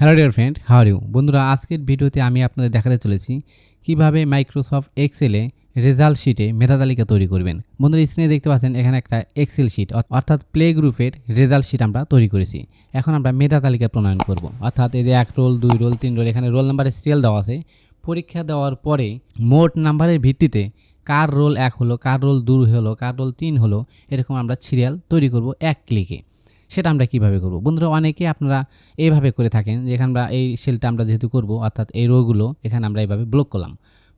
Hello dear friend how are you বন্ধুরা, আজকের ভিডিওতে আমি আপনাদের দেখাতে চলেছি কীভাবে মাইক্রোসফট এক্সেলে রেজাল্ট শিটে মেধা তালিকা তৈরি করবেন। বন্ধুরা স্ক্রিনে দেখতে পাচ্ছেন এখানে একটা এক্সেল শিট অর্থাৎ প্লে গ্রুপের রেজাল্ট শিট আমরা তৈরি করেছি। এখন আমরা মেধা তালিকা প্রণয়ন করব। অর্থাৎ যে এক রোল, দুই রোল, তিন রোল, এখানে রোল নাম্বারের সিরিয়াল দেওয়া আছে। পরীক্ষা দেওয়ার পরে মোট নাম্বারের ভিত্তিতে কার রোল এক হলো, কার রোল দুই হলো, কার রোল তিন হলো, এরকম আমরা সিরিয়াল তৈরি করব এক ক্লিকে সেটা আমরা কীভাবে করব? বন্ধুরা, অনেকে আপনারা এইভাবে করে থাকেন যে এখানে আমরা এই সেলটা আমরা যেহেতু করব, অর্থাৎ এই রোগুলো এখানে আমরা এইভাবে ব্লক করলাম।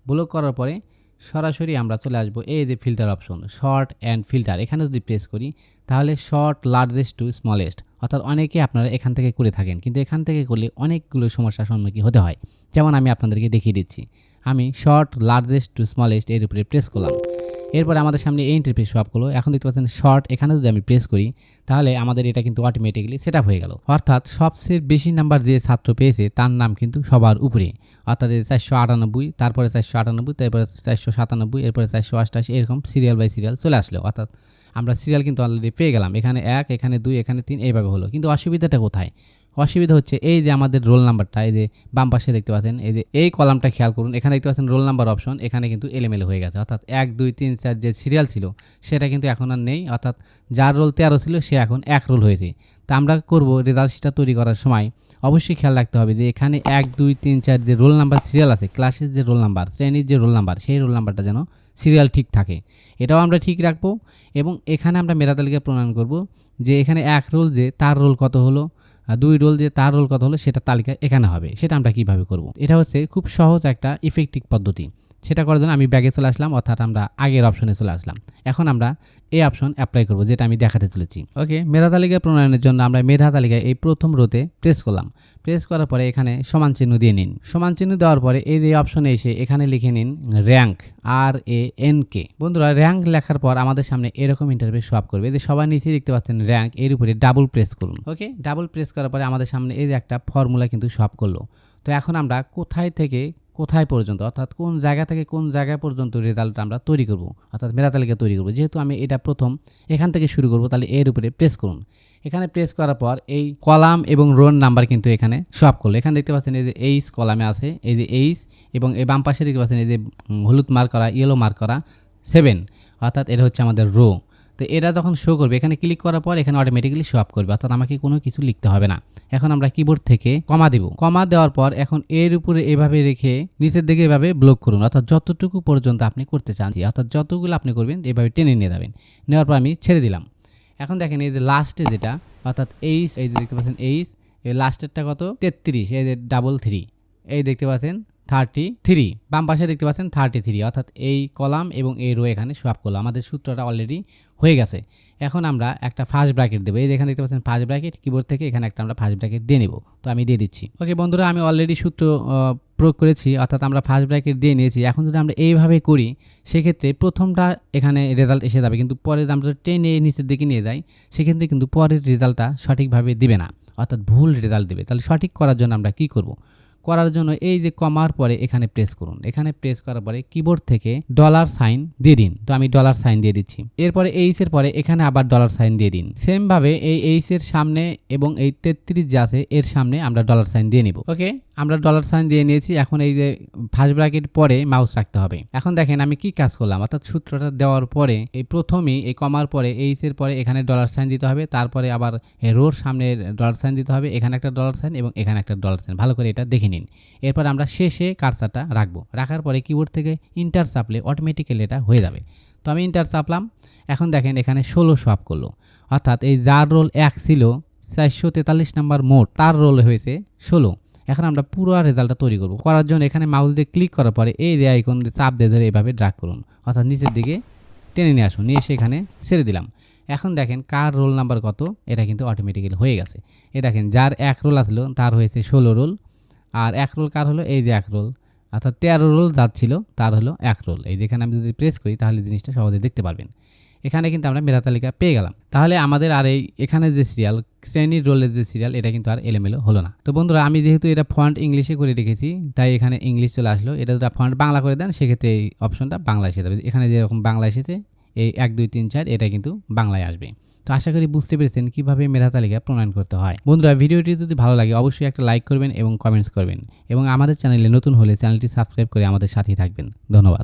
ব্লক করার পরে সরাসরি আমরা চলে আসব এই যে filter option sort and filter এখানে যদি প্রেস করি, তাহলে শর্ট লার্জেস্ট টু স্মলেস্ট অর্থাৎ অনেকে আপনারা এখান থেকে করে থাকেন, কিন্তু এখান থেকে করলে অনেকগুলো সমস্যার সম্মুখীন হতে হয়। যেমন আমি আপনাদেরকে দেখিয়ে দিচ্ছি। আমি শর্ট লার্জেস্ট টু স্মলেস্ট এর উপরে প্রেস করলাম। এরপরে আমাদের সামনে এই ইন্টারফেস করল। এখন দেখতে পাচ্ছেন শর্ট এখানে যদি আমি প্রেস করি, তাহলে আমাদের এটা কিন্তু অটোমেটিক্যালি সেট হয়ে গেল। অর্থাৎ সবচেয়ে বেশি নাম্বার যে ছাত্র পেয়েছে, তার নাম কিন্তু সবার উপরে। অর্থাৎ চারশো আটানব্বই, তারপরে চারশো আটানব্বই, তারপরে চারশো সাতানব্বই, এরপরে চারশো অষ্টাশি, এরকম সিরিয়াল বাই সিরিয়াল চলে আসলো। অর্থাৎ আমরা সিরিয়াল কিন্তু অলরেডি পেয়ে গেলাম। এখানে এক, এখানে দুই, এখানে তিন, এইভাবে হলো। কিন্তু অসুবিধাটা কোথায়? অসুবিধা হচ্ছে এই যে আমাদের রোল নাম্বারটা এই যে বাম পাশে দেখতে পাচ্ছেন, এই যে এই কলামটা খেয়াল করুন, এখানে দেখতে পাচ্ছেন রোল নাম্বার অপশন এখানে কিন্তু এলেমেলে হয়ে গেছে। অর্থাৎ এক, দুই, তিন, চার যে সিরিয়াল ছিল, সেটা কিন্তু এখন আর নেই। অর্থাৎ যার রোল তেরো ছিল, সে এখন এক রোল হয়েছে। তা আমরা করব রেজাল্ট শিটটা তৈরি করার সময়। অবশ্যই খেয়াল রাখতে হবে যে এখানে এক, দুই, তিন, চার যে রোল নাম্বার সিরিয়াল আছে ক্লাসের যে রোল নাম্বার শ্রেণির যে রোল নাম্বার সেই রোল নাম্বারটা যেন সিরিয়াল ঠিক থাকে। এটাও আমরা ঠিক রাখব এবং এখানে আমরা মেধা তালিকা প্রণয়ন করব যে এখানে এক রোল যে, তার রোল কত হলো দুই রোল যে তার রোল কথা হলো সেটা তালিকা এখানে হবে। সেটা আমরা কীভাবে করব? এটা হচ্ছে খুব সহজ একটা ইফেক্টিভ পদ্ধতি। সেটা করার জন্য আমি ব্যাগে চলে আসলাম, অর্থাৎ আমরা আগের অপশনে চলে আসলাম। এখন আমরা এই অপশন অ্যাপ্লাই করব, যেটা আমি দেখাতে চলেছি। ওকে মেধা তালিকা প্রণয়নের জন্য আমরা মেধা তালিকায় এই প্রথম রোতে প্রেস করলাম। প্রেস করার পরে এখানে সমান চিহ্ন দিয়ে নিন। সমান চিহ্ন দেওয়ার পরে এই যে অপশনে এসে এখানে লিখে নিন rank R A N K বন্ধুরা র্যাঙ্ক লেখার পর আমাদের সামনে এরকম ইন্টারভিউ আপ করবে। যে সবার নিচে দেখতে পাচ্ছেন র্যাঙ্ক এর উপরে ডাবল প্রেস করুন। ওকে ডাবল প্রেস করার পরে আমাদের সামনে এই যে একটা ফর্মুলা কিন্তু আপ করল। তো এখন আমরা কোথায় থেকে কোথায় পর্যন্ত? অর্থাৎ কোন জায়গা থেকে কোন জায়গা পর্যন্ত রেজাল্ট আমরা তৈরি করব? অর্থাৎ মেধা তালিকা তৈরি করব। যেহেতু আমি এটা প্রথম এখান থেকে শুরু করব, তাহলে এর উপরে প্রেস করুন। এখানে প্রেস করার পর এই কলাম এবং রোল নাম্বার কিন্তু এখানে সব করল, এখানে দেখতে পাচ্ছেন এই যে এইচ কলামে আছে, এই যে এইচ এবং এই বাম পাশে দেখতে পাচ্ছেন এই যে হলুদ মার্ক করা ইয়েলো মার্ক করা সেভেন অর্থাৎ এটা হচ্ছে আমাদের রো তো এটা যখন শো করবে, এখানে ক্লিক করার পর এখানে অটোমেটিক্যালি শো আপ করবে। অর্থাৎ আমাকে কোনো কিছু লিখতে হবে না। এখন আমরা কিবোর্ড থেকে কমা দেব। কমা দেওয়ার পর এখন এর উপরে এভাবে রেখে নিচের দিকে এভাবে ব্লক করুন। অর্থাৎ যতটুকু পর্যন্ত আপনি করতে চান অর্থাৎ যতগুলো আপনি করবেন, এভাবে টেনে নিয়ে যাবেন। নেওয়ার পর আমি ছেড়ে দিলাম। এখন দেখেন এই যে লাস্টে যেটা, অর্থাৎ এইচ এই যে দেখতে পাচ্ছেন এইচ এই লাস্টেরটা কত? তেত্রিশ, এই যে ডাবল থ্রি এই দেখতে পাচ্ছেন থার্টি থ্রি বাম পাশে দেখতে পাচ্ছেন থার্টি থ্রি অর্থাৎ এই কলাম এবং এই রো এখানে সোয়াপ করল আমাদের সূত্রটা অলরেডি হয়ে গেছে। এখন আমরা একটা ফার্স্ট ব্র্যাকেট দেবো। এই এখানে দেখতে পাচ্ছেন ফার্স্ট ব্র্যাকেট কিবোর্ড থেকে এখানে একটা আমরা ফার্স্ট ব্র্যাকেট দিয়ে নেব। তো আমি দিয়ে দিচ্ছি। ওকে বন্ধুরা, আমি অলরেডি সূত্র প্রয়োগ করেছি, অর্থাৎ আমরা ফার্স্ট ব্র্যাকেট দিয়ে নিয়েছি। এখন যদি আমরা এইভাবে করি, সেক্ষেত্রে প্রথমটা এখানে রেজাল্ট এসে যাবে। কিন্তু পরে যদি আমরা টেনে নিচের দিকে নিয়ে যাই, সেক্ষেত্রে কিন্তু পরের রেজাল্টটা সঠিকভাবে দিবে না। অর্থাৎ ভুল রেজাল্ট দেবে। তাহলে সঠিক করার জন্য আমরা কি করব? করার জন্য এই যে কমার পরে এখানে প্রেস করুন। এখানে প্রেস করার পরে কিবোর্ড থেকে ডলার সাইন দিয়ে দিন। তো আমি ডলার সাইন দিয়ে দিচ্ছি। এরপরে এইচ এর পরে এখানে আবার ডলার সাইন দিয়ে দিন। সেম ভাবে এই এইচ এর সামনে এবং এই তেত্রিশ যে আছে, এর সামনে আমরা ডলার সাইন দিয়ে নিব। ওকে আমরা ডলার সাইন দিয়ে নিয়েছি। এখন এই যে ফার্স্ট ব্র্যাকেট পরে মাউস রাখতে হবে। এখন দেখেন আমি কি কাজ করলাম। অর্থাৎ সূত্রটা দেওয়ার পরে এই প্রথমেই, এই কমার পরে এইচ এর পরে এখানে ডলার সাইন দিতে হবে। তারপরে আবার রোর সামনে ডলার সাইন দিতে হবে। এখানে একটা ডলার সাইন এবং এখানে একটা ডলার সাইন ভালো করে এটা দেখে নিন। এরপর আমরা শেষে কারসারটা রাখব। রাখার পরে কিবোর্ড থেকে ইন্টার চাপলে অটোমেটিক্যালি এটা হয়ে যাবে। তো আমি ইন্টার চাপলাম। এখন দেখেন এখানে ষোলো সোয়াপ করল। অর্থাৎ এই যার রোল এক ছিল, চারশো তেতাল্লিশ নাম্বার মোট তার রোল হয়েছে ষোলো। এখন আমরা পুরো রেজাল্টটা তৈরি করব। করার জন্য এখানে মাউস দিয়ে ক্লিক করার পরে এই যে আইকন চাপ দিয়ে ধরে এইভাবে ড্রাগ করুন। অর্থাৎ নিচের দিকে টেনে নিয়ে আসুন। নিয়ে এসে এখানে ছেড়ে দিলাম। এখন দেখেন কার রোল নাম্বার কত? এটা কিন্তু অটোমেটিক্যালি হয়ে গেছে। এ দেখেন যার এক রোল আসলো তার হয়েছে ষোলো রোল আর এক রোল কার হলো? এই যে এক রোল। অর্থাৎ তেরো রোল যার ছিল, তার হলো এক রোল। এই যেখানে আমি যদি প্রেস করি, তাহলে জিনিসটা সহজে দেখতে পারবেন। এখানে কিন্তু আমরা মেধা তালিকা পেয়ে গেলাম। তাহলে আমাদের আর এই এখানে যে সিরিয়াল শ্রেণির রোলের যে সিরিয়াল এটা কিন্তু আর এলোমেলো হলো না। তো বন্ধুরা, আমি যেহেতু এটা ফন্ট ইংলিশে করে রেখেছি, তাই এখানে ইংলিশ চলে আসলো। এটা যদি ফন্ট বাংলা করে দেন, সেক্ষেত্রে এই অপশনটা বাংলা এসে যাবে। এখানে যেরকম বাংলা এসেছে এই এক, দুই, তিন, চার, এটা কিন্তু বাংলায় আসবে। তো আশা করি বুঝতে পেরেছেন কীভাবে মেধা তালিকা প্রণয়ন করতে হয়। বন্ধুরা, ভিডিওটি যদি ভালো লাগে, অবশ্যই একটা লাইক করবেন এবং কমেন্টস করবেন। এবং আমাদের চ্যানেলে নতুন হলে চ্যানেলটি সাবস্ক্রাইব করে আমাদের সাথেই থাকবেন। ধন্যবাদ।